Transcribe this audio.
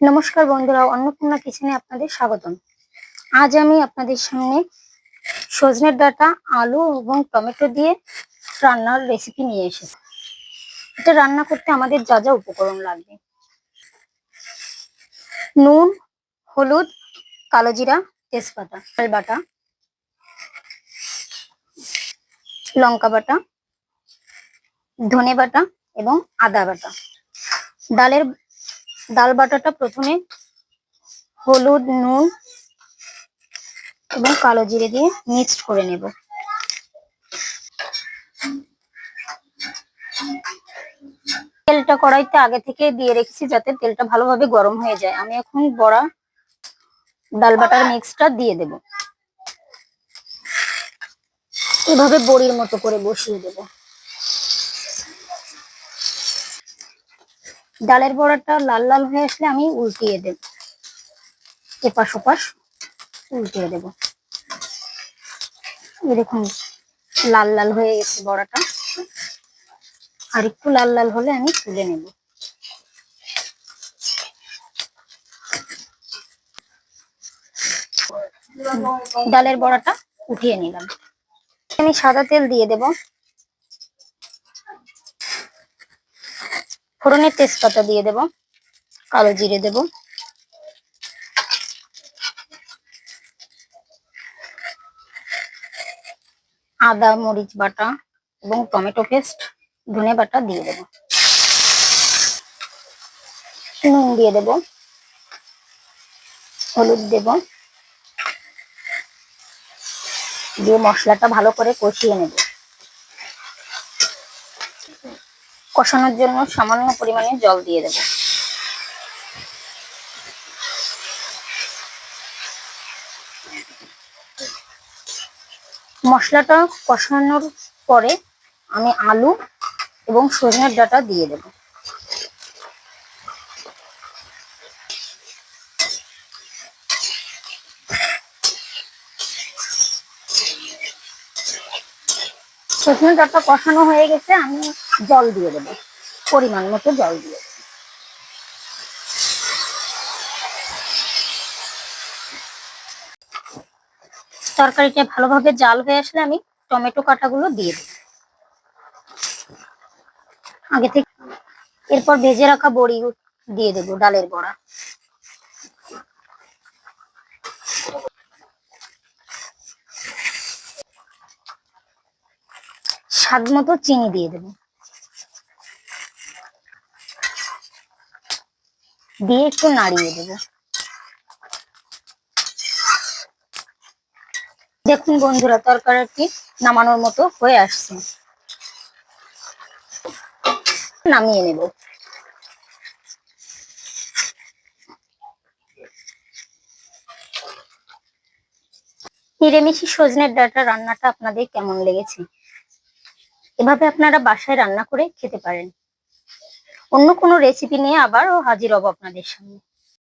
নমস্কার বন্ধুরা, অন্নপূর্ণা কিচেনে আপনাদের স্বাগতম। আজ আমি আপনাদের সামনে সজনের ডাটা, আলু এবং টমেটো দিয়ে রান্নার রেসিপি নিয়ে এসেছি। এটা রান্না করতে আমাদের যা যা উপকরণ লাগবে। নুন, হলুদ, কালো জিরা, তেজপাতা তেল বাটা, লঙ্কা বাটা, ধনে বাটা এবং আদা বাটা। ডালের ডাল বাটাটা প্রথমে হলুদ, নুন এবং কালো জিরে দিয়ে মিক্সড করে নেব। তেলটা কড়াইতে আগে থেকে দিয়ে রেখেছি যাতে তেলটা ভালোভাবে গরম হয়ে যায়। আমি এখন বড়া, ডাল বাটার মিক্সটা দিয়ে দেব। এভাবে বড়ির মতো করে বসিয়ে দেবো। ডালের বড়াটা লাল লাল হয়ে আসলে আমি উল্টিয়ে দেব। এপাশ ওপাশ উল্টিয়ে দেব। দেখুন, লাল লাল হয়ে গেছে বড়াটা। আর একটু লাল লাল হলে আমি তুলে নেব। ডালের বড়াটা উঠিয়ে নিলাম। আমি সাদা তেল দিয়ে দেব। ফোড়নের তেজপাতা দিয়ে দেব, কালো জিরে দেব। আদা, মরিচ বাটা এবং টমেটো পেস্ট, ধনে বাটা দিয়ে দেব। নুন দিয়ে দেব, হলুদ দেব। দিয়ে মশলাটা ভালো করে কষিয়ে নেব। কষানোর জন্য সামান্য পরিমাণে জল দিয়ে দেব। মশলাটা কষানোর পরে আমি আলু এবং সজনের ডাটা দিয়ে দেব। সজনের ডাঁটা কষানো হয়ে গেছে, আমি জল দিয়ে দেবো। পরিমাণ মতো জল দিয়ে। তরকারিটা ভালোভাবে জাল হয়ে আসলে আমি টমেটো কাটাগুলো দিয়ে দেব। আগে থেকে এরপর ভেজে রাখা বড়ি দিয়ে দেবো, ডালের বড়া। স্বাদ মতো চিনি দিয়ে দেবো। দিয়ে একটু নাড়িয়ে দেব। দেখুন বন্ধুরা, তরকারিটি নামানোর মতো হয়ে আসছে। নামিয়ে নেব। নিরামিষি সজনের ডাটা রান্নাটা আপনাদের কেমন লেগেছে? এভাবে আপনারা বাসায় রান্না করে খেতে পারেন। অন্য কোনো রেসিপি নিয়ে আবারও হাজির হব আপনাদের সামনে।